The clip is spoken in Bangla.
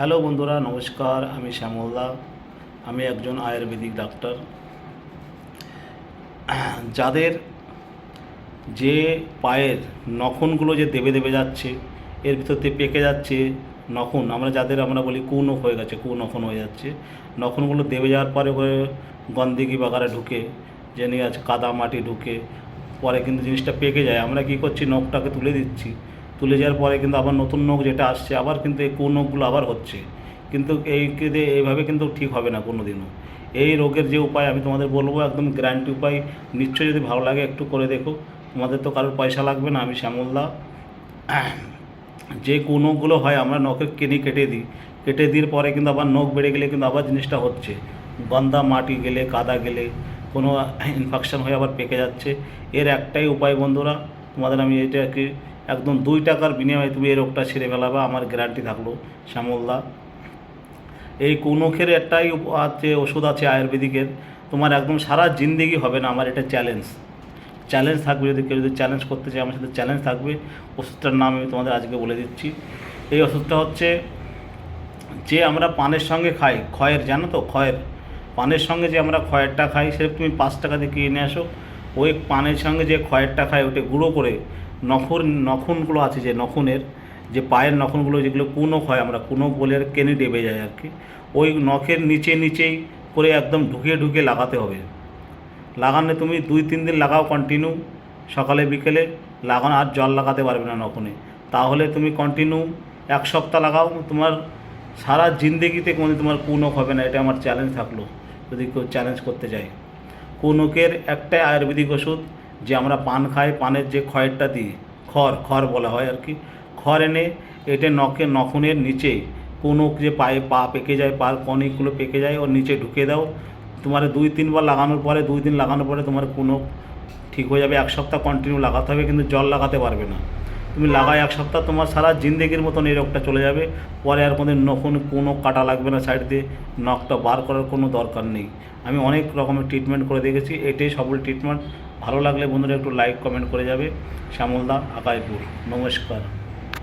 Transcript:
হ্যালো বন্ধুরা, নমস্কার, আমি শ্যামলদা। আমি একজন আয়ুর্বেদিক ডাক্তার। যাদের যে পায়ের নখনগুলো যে দেবে দেবে যাচ্ছে, এর ভিতর দিয়ে পেকে যাচ্ছে নখন, আমরা যাদের আমরা বলি কুনখ হয়ে গেছে কুনখন হয়ে যাচ্ছে, নখনগুলো দেবে যাওয়ার পরে করে গন্দিগি বাগারে ঢুকে, যে নিয়ে আছে কাদা মাটি ঢুকে, পরে কিন্তু জিনিসটা পেকে যায়। আমরা কী করছি, নখটাকে তুলে দিচ্ছি। তুলে যাওয়ার পরে কিন্তু আবার নতুন নখ যেটা আসছে, আবার কিন্তু এই কুনখগুলো আবার হচ্ছে। কিন্তু এই এইভাবে কিন্তু ঠিক হবে না কোনো দিনও এই রোগের যে উপায় আমি তোমাদের বলব, একদম গ্যারান্টি উপায় নিশ্চয়ই যদি ভালো লাগে একটু করে দেখো। তোমাদের তো কারোর পয়সা লাগবে না, আমি শ্যামলদা। যে কুনখগুলো হয়, আমরা নখে কিনে কেটে দিই। কেটে দির পরে কিন্তু আবার নখ বেড়ে গেলে কিন্তু আবার জিনিসটা হচ্ছে। গন্দা মাটি গেলে, কাদা গেলে, কোনো ইনফেকশন হয়ে আবার পেকে যাচ্ছে। এর একটাই উপায় বন্ধুরা, তোমাদের আমি এটা কি একদম দুই টাকার বিনিময়ে তুমি এই রোগটা ছেড়ে ফেলাবে, আমার গ্যারান্টি থাকল। শ্যামলদা এই কুনখের একটাই আছে, ওষুধ আছে আয়ুর্বেদিকের। তোমার একদম সারা জিন্দেগি হবে না আমার, এটা চ্যালেঞ্জ চ্যালেঞ্জ থাকবে যদি কেউ যদি চ্যালেঞ্জ করতে চায়, আমার সাথে চ্যালেঞ্জ থাকবে। ওষুধটার নাম আমি তোমাদের আজকে বলে দিচ্ছি। এই ওষুধটা হচ্ছে যে আমরা পানের সঙ্গে খাই খয়ের জানো তো খয়ের পানের সঙ্গে যে আমরা খয়েরটা খাই সেটা তুমি পাঁচ টাকা দিয়ে কিনে আসো। ওই পানের সঙ্গে যে খয়েরটা খাই ওটা গুঁড়ো করে নখর নখনগুলো আছে যে নখনের, যে পায়ের নখনগুলো যেগুলো কুনখ হয় আমরা কুনক বলে আর কেনে ডেবে যায় আর কি, ওই নখের নিচে নিচেই করে একদম ঢুকিয়ে ঢুকিয়ে লাগাতে হবে। লাগানো তুমি দুই তিন দিন লাগাও কন্টিনিউ সকালে, বিকেলে, লাগানো আর জল লাগাতে পারবে না নখনে। তাহলে তুমি কন্টিনিউ এক সপ্তাহ লাগাও, তোমার সারা জিন্দেগিতে কোনো তোমার কুনক হবে না, এটা আমার চ্যালেঞ্জ থাকল, যদি কেউ চ্যালেঞ্জ করতে চায় কুনকের একটাই আয়ুর্বেদিক ওষুধ যে আমরা পান খাই, পানের যে খয়েরটা দিই, খড় খড় বলা হয় আর কি। খড় এনে এটে নখে, নখনের নিচে কোনো যে পায়ে পা পেকে যায়, পার কনিকগুলো পেকে যায়, ওর নিচে ঢুকে দাও। তোমার দুই, তিনবার লাগানোর পরে, দুই দিন লাগানোর পরে তোমার কোনো ঠিক হয়ে যাবে, এক সপ্তাহ কন্টিনিউ লাগাতে হবে, কিন্তু জল লাগাতে পারবে না। তুমি লাগাই এক সপ্তাহ, তোমার সারা জিন্দেগির মতন এই রোগটা চলে যাবে। পরে আর কোনো নখন কোনো কাটা লাগবে না সাইড দিয়ে, নখটা বার করার কোনো দরকার নেই। আমি অনেক রকমের ট্রিটমেন্ট করে দেখেছি, এটাই সবল ট্রিটমেন্ট ভালো লাগলে বন্ধুরা একটু লাইক কমেন্ট করে যাবে। শ্যামলদা আকাইপুর নমস্কার।